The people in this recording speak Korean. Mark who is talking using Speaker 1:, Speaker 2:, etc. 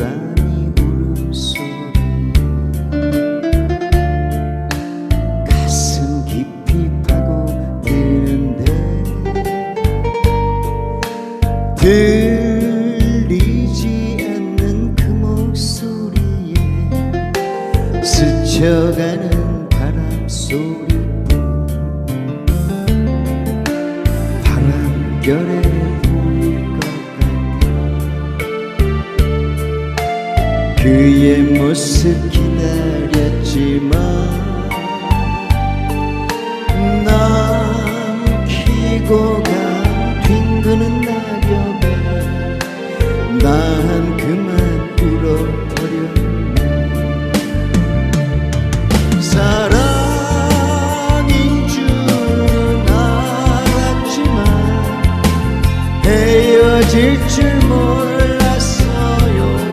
Speaker 1: 고라니 울음소리 가슴 깊이 파고드는데 들리지 않는 그 목소리에 스쳐가는 바람 소리뿐. 바람결에 그의 모습 기다렸지만 남키고 가 뒹구는 낙엽에 난 그만 울어버렸네. 사랑인 줄 알았지만 헤어질 줄 몰랐